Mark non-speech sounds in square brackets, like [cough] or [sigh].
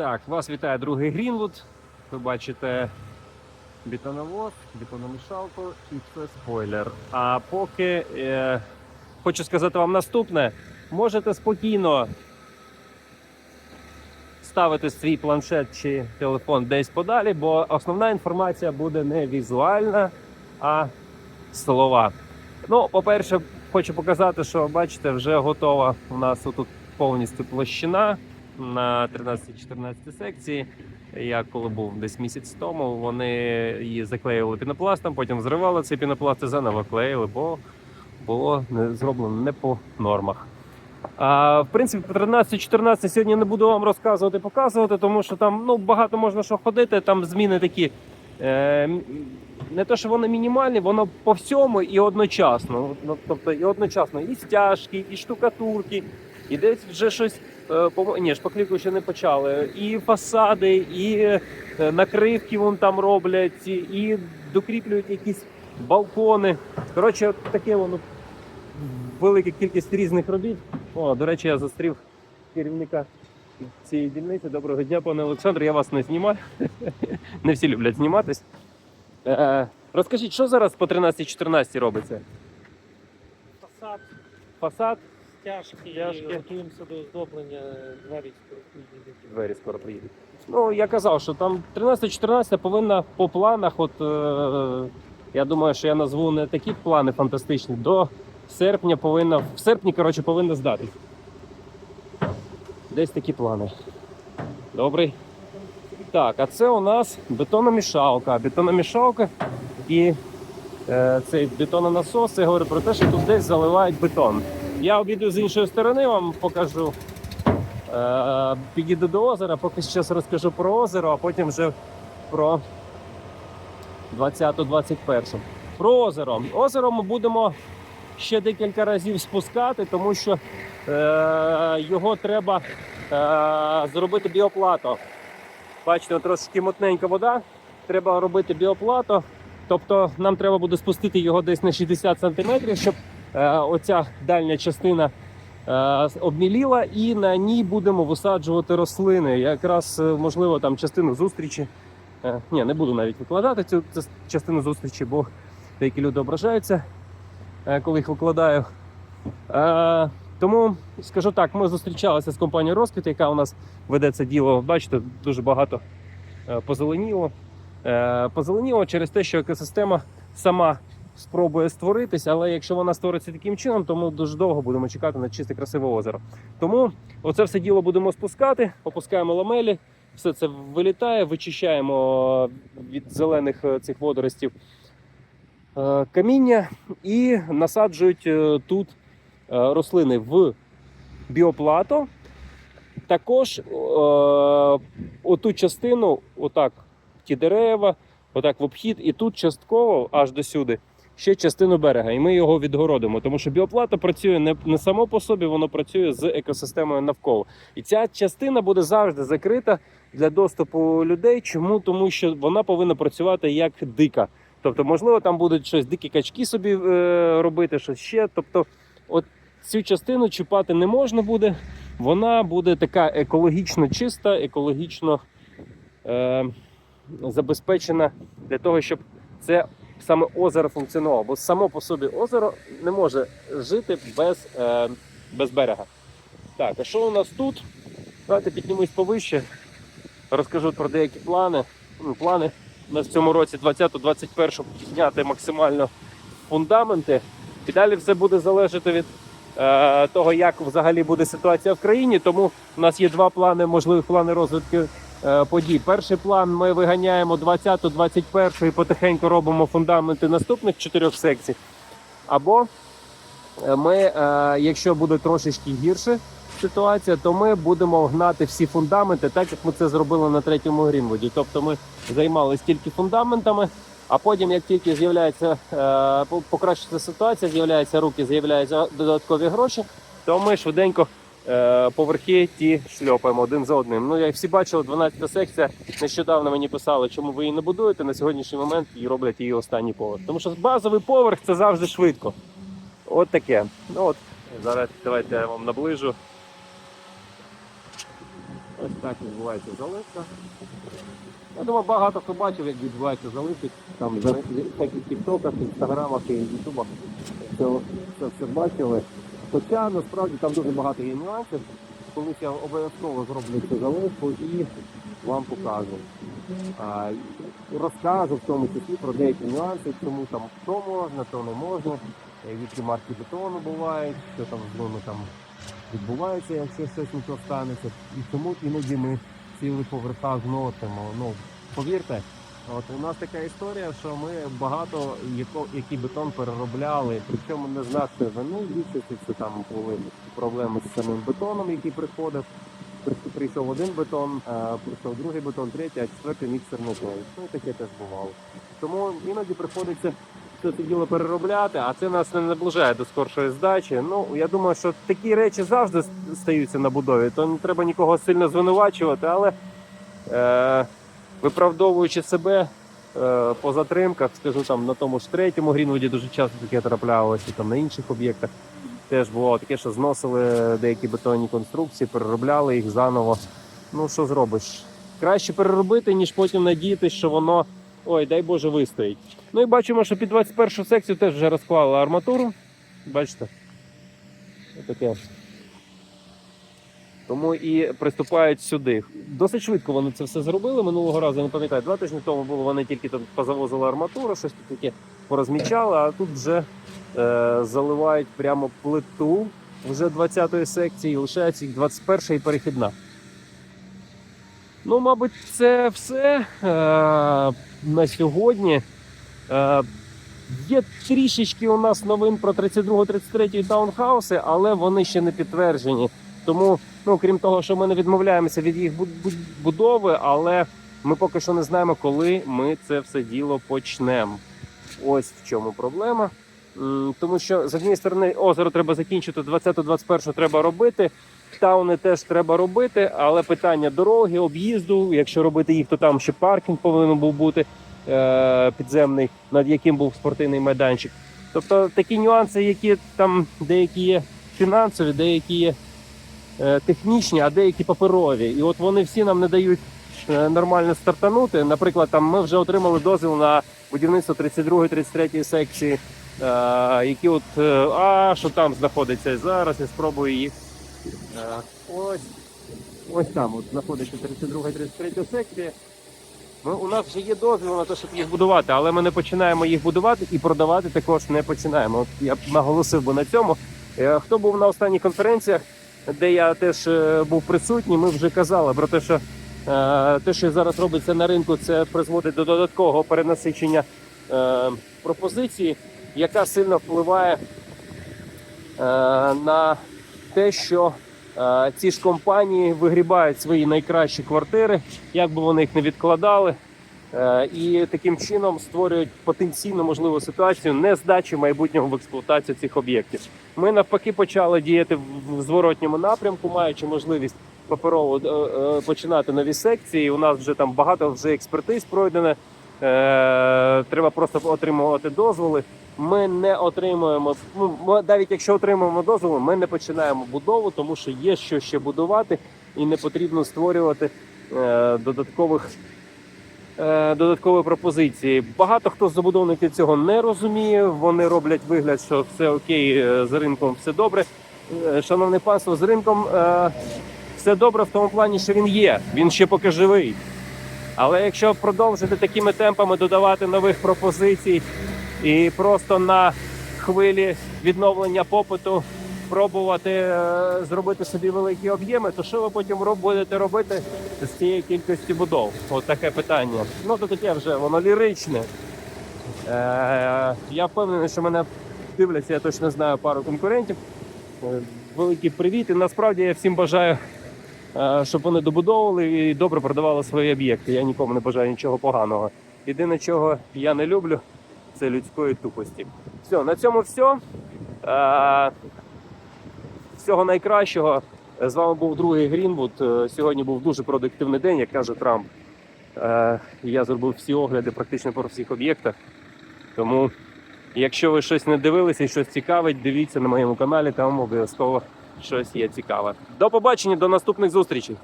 Так, вас вітає другий Грінвуд. Ви бачите бетоновоз, бетономішалку і це спойлер. А поки е, хочу сказати вам наступне: можете спокійно ставити свій планшет чи телефон десь подалі, бо основна інформація буде не візуальна, а слова. Ну, по-перше, хочу показати, що бачите, вже готова у нас тут повністю площина на 13-14 секції. Я коли був десь місяць тому, вони її заклеїли пінопластом, потім зривали цей пінопласт і заново клеїли, бо було зроблено не по нормах. А, в принципі, по 13-14 сьогодні не буду вам розказувати, показувати, тому що там ну, багато можна що ходити, там зміни такі. Е, не те, що вони мінімальні, воно по всьому і одночасно. Ну, Тобто і одночасно і стяжки, і штукатурки, і десь вже щось. е, Ні, шпаклівку ще не почали. І фасади, і е, накривки вон там роблять, і докріплюють якісь балкони. Коротше, таке воно велика кількість різних робіт. О, до речі, я зустрів керівника цієї дільниці. Доброго дня, пане Олександр. Я вас не знімаю. [laughs] Не всі люблять зніматись. Е, розкажіть, що зараз по 13-14 робиться? Фасад, Фасад, стяжки, Стяжки. готуємося до оздоблення двері скоропільні. двері скоро приїдуть. Ну, я казав, що там 13-14 повинна по планах, от е, я думаю, що я назву не такі плани фантастичні. До серпня повинна, в серпні, коротше, повинна здатись. Десь такі плани. Добрий. Так, а це у нас бетономішалка. Бетономішалка і е, цей бетононасос, це говорить про те, що тут десь заливають бетон. Я обійду з іншої сторони, вам покажу. Е, Підійду до озера, поки зараз розкажу про озеро, а потім вже про 20-21. Про озеро. Озеро ми будемо ще декілька разів спускати, тому що е, його треба е, зробити біоплато. Бачите, трошки мутненька вода. Треба робити біоплато. Тобто нам треба буде спустити його десь на 60 см, щоб е, оця дальня частина е, обміліла, і на ній будемо висаджувати рослини. Якраз е, можливо там частину зустрічі. Е, ні, не буду навіть викладати цю частину зустрічі, бо деякі люди ображаються, е, коли їх викладаю. Е, тому скажу так, ми зустрічалися з компанією Розквіт, яка у нас веде це діло. Бачите, дуже багато е, позеленіло. Е, позеленіло через те, що екосистема сама спробує створитись, але якщо вона створиться таким чином, то ми дуже довго будемо чекати на чисте красиве озеро. Тому оце все діло будемо спускати, опускаємо ламелі, все це вилітає, вичищаємо від зелених е, цих водоростів каміння і насаджують тут рослини в біоплато. Також е, оту частину, отак, ті дерева, отак в обхід, і тут частково аж до сюди ще частину берега, і ми його відгородимо. Тому що біоплата працює не, не само по собі, воно працює з екосистемою навколо. І ця частина буде завжди закрита для доступу людей. Чому? Тому що вона повинна працювати як дика. Тобто, можливо, там будуть щось дикі качки собі е, робити, щось ще. Тобто, от цю частину чіпати не можна буде. Вона буде така екологічно чиста, екологічно е, забезпечена для того, щоб це саме озеро функціонувало. Бо само по собі озеро не може жити без, е, без берега. Так, а що у нас тут? Давайте піднімусь повище, розкажу про деякі плани. Плани у нас в цьому році 20-21 підняти максимально фундаменти. І далі все буде залежати від того, як взагалі буде ситуація в країні. Тому у нас є два плани, можливих плани розвитку е, подій. Перший план ми виганяємо 20-21 і потихеньку робимо фундаменти наступних чотирьох секцій. Або е, ми, е, якщо буде трошечки гірше ситуація, то ми будемо гнати всі фундаменти, так як ми це зробили на третьому Грінвуді. Тобто ми займалися тільки фундаментами. А потім, як тільки з'являється е, покращиться ситуація, з'являються руки, з'являються додаткові гроші, то ми швиденько е, поверхи ті шльопаємо один за одним. Ну, як всі бачили, 12 секція. Нещодавно мені писали, чому ви її не будуєте. На сьогоднішній момент і роблять її останній поверх. Тому що базовий поверх це завжди швидко. От таке. Ну от зараз давайте я вам наближу. Так відбувається заливка. Я думаю, багато хто бачив, як відбувається заливки. Там всяких тіктоках, інстаграмах і ютубах. Це, це все бачили. Хоча насправді там дуже багато є нюансів. Колись я обов'язково зроблю цю заливку і вам покажу. А, розкажу в тому числі про деякі нюанси, чому там що можна, то не можна, які марки бетону бувають, що там з ними там відбувається, якщо щось не то станеться. І чому іноді ми цілий поверхах зносимо. Ну, повірте, от у нас така історія, що ми багато яко, який бетон переробляли, причому не з нашої вини більшості це там були проблеми з самим бетоном, який приходив. При- Прийшов один бетон, прийшов другий бетон, третій, а четвертий міксер не той. Ну таке теж бувало. Тому іноді приходиться все це діло переробляти, а це нас не наближає до скоршої здачі. Ну я думаю, що такі речі завжди стаються на будові, то не треба нікого сильно звинувачувати, але е, виправдовуючи себе е, по затримках, скажу там на тому ж третьому Грінвуді дуже часто таке траплялося, там на інших об'єктах. Теж було таке, що зносили деякі бетонні конструкції, переробляли їх заново. Ну що зробиш? Краще переробити, ніж потім надіятися, що воно, ой, дай Боже, вистоїть. Ну і бачимо, що під 21 секцію теж вже розклали арматуру. Бачите? Отаке. Тому і приступають сюди. Досить швидко вони це все зробили. Минулого разу не пам'ятаю, два тижні тому було, вони тільки тут позавозили арматуру, щось тут таке порозмічали, а тут вже е, заливають прямо плиту вже 20-ї секції, лишається їх 21 і перехідна. Ну, мабуть, це все е, на сьогодні. Е, є трішечки у нас новин про 32-33 таунхауси, але вони ще не підтверджені. Тому, ну, крім того, що ми не відмовляємося від їх буд- буд- будови, але ми поки що не знаємо, коли ми це все діло почнемо. Ось в чому проблема. Тому що з однієї сторони озеро треба закінчити, 20-21 треба робити. Тауни теж треба робити, але питання дороги, об'їзду. Якщо робити їх, то там ще паркінг повинен був бути е, підземний, над яким був спортивний майданчик. Тобто такі нюанси, які там деякі є фінансові, деякі є е, технічні, а деякі паперові. І от вони всі нам не дають е, нормально стартанути. Наприклад, там ми вже отримали дозвіл на будівництво 32-33 секції, які от е, а що там знаходиться зараз. Я спробую їх. Е, ось ось там от знаходиться 32-33 секція. Ми, у нас вже є дозвіл на те, щоб їх будувати, але ми не починаємо їх будувати і продавати також не починаємо. От я б наголосив би на цьому. Е, Хто був на останніх конференціях, де я теж е, був присутній, ми вже казали про те, що е, те, що зараз робиться на ринку, це призводить до додаткового перенасичення е, пропозиції, яка сильно впливає е, на те, що е, ці ж компанії вигрібають свої найкращі квартири, як би вони їх не відкладали. Е, І таким чином створюють потенційно можливу ситуацію нездачі майбутнього в експлуатацію цих об'єктів. Ми навпаки почали діяти в- зворотньому напрямку, маючи можливість паперово починати нові секції. У нас вже там багато вже експертиз пройдено. Треба просто отримувати дозволи. Ми не отримуємо ну, ми- навіть якщо отримуємо дозволи, ми не починаємо будову, тому що є що ще будувати, і не потрібно створювати е, додаткових е, додаткові пропозиції. Багато хто з забудовників цього не розуміє. Вони роблять вигляд, що все окей, е, з ринком все добре. Е, Шановне панство, з ринком все добре в тому плані, що він є. Він ще поки живий. Але якщо продовжити такими темпами додавати нових пропозицій і просто на хвилі відновлення попиту пробувати е, зробити собі великі об'єми, то що ви потім будете робити з цієї кількості будов? От таке питання. Ну то таке вже воно ліричне. Е, я впевнений, що мене дивляться, я точно знаю пару конкурентів. Е, Великий привіт. І насправді я всім бажаю, е, щоб вони добудовували і добре продавали свої об'єкти. Я нікому не бажаю нічого поганого. Єдине, чого я не люблю, це людської тупості. Все, на цьому все. Всього найкращого. З вами був другий Грінвуд. Е, Сьогодні був дуже продуктивний день, як каже Трамп. Е, Я зробив всі огляди практично по всіх об'єктах. Тому, якщо ви щось не дивилися і щось цікавить, дивіться на моєму каналі, там обов'язково щось є цікаве. До побачення, до наступних зустрічей.